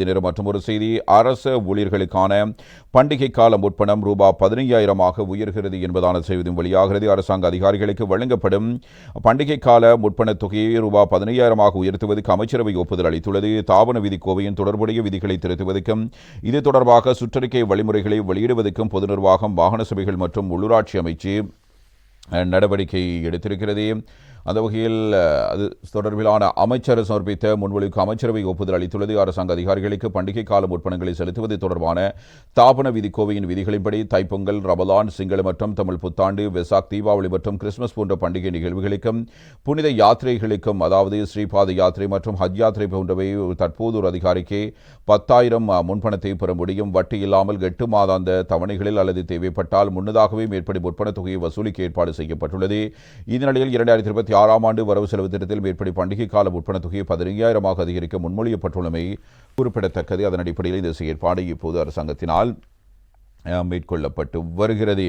நேரம் மற்றும் ஒரு செய்தி. அரச ஊழியர்களுக்கான பண்டிகை கால உட்பணம் ரூபாய் பதினைஞ்சாயிரமாக உயர்கிறது என்பதான செய்தியும் வெளியாகிறது. அரசாங்க அதிகாரிகளுக்கு வழங்கப்படும் பண்டிகை கால முற்பணத் தொகையை ரூபாய் பதினைஞ்சாயிரமாக உயர்த்துவதற்கு அமைச்சரவை ஒப்புதல் அளித்துள்ளது. தாபன விதி கோவையின் தொடர்புடைய விதிகளை திருத்துவதற்கும் இது தொடர்பாக சுற்றறிக்கை வழிமுறைகளை வெளியிடுவதற்கும் பொது நிர்வாகம் வாகன சபைகள் மற்றும் உள்ளூராட்சி அமைச்சு நடவடிக்கை எடுத்திருக்கிறது. அந்த வகையில் அது தொடர்பிலான அமைச்சர் சமர்ப்பித்த முன்மொழிவுக்கு அமைச்சரவை ஒப்புதல் அளித்துள்ளது. அரசாங்க அதிகாரிகளுக்கு பண்டிகை கால முற்பணங்களை செலுத்துவது தொடர்பான தாபன விதி கோவையின் விதிகளின்படி தைப்பொங்கல் ரமலான் சிங்கள மற்றும் தமிழ் புத்தாண்டு வெசாக் தீபாவளி மற்றும் கிறிஸ்துமஸ் போன்ற பண்டிகை நிகழ்வுகளுக்கும் புனித யாத்திரைகளுக்கும் அதாவது ஸ்ரீபாத யாத்திரை மற்றும் ஹஜ் யாத்திரை போன்றவை தற்போது ஒரு அதிகாரிக்கு பத்தாயிரம் முன்பணத்தை பெற முடியும். வட்டி இல்லாமல் எட்டு மாதாந்த தவணைகளில் அல்லது தேவைப்பட்டால் முன்னதாகவே மேற்படி முற்பணத் தொகையை வசூலிக்க ஏற்பாடு செய்யப்பட்டுள்ளது. இந்நிலையில் இரண்டாயிரத்தி இருபத்தி ஆறாம் ஆண்டு வரவு செலவு திட்டத்தில் மேற்படி பண்டிகை கால உட்பட தொகையை பதினைஞ்சாயிரமாக அதிகரிக்க முன்மொழியப்பட்டுள்ளமை குறிப்பிடத்தக்கது. அதன் அடிப்படையில் இந்த செயற்பாடு இப்போது அரசாங்கத்தினால் மேற்கொள்ளப்பட்டு வருகிறது.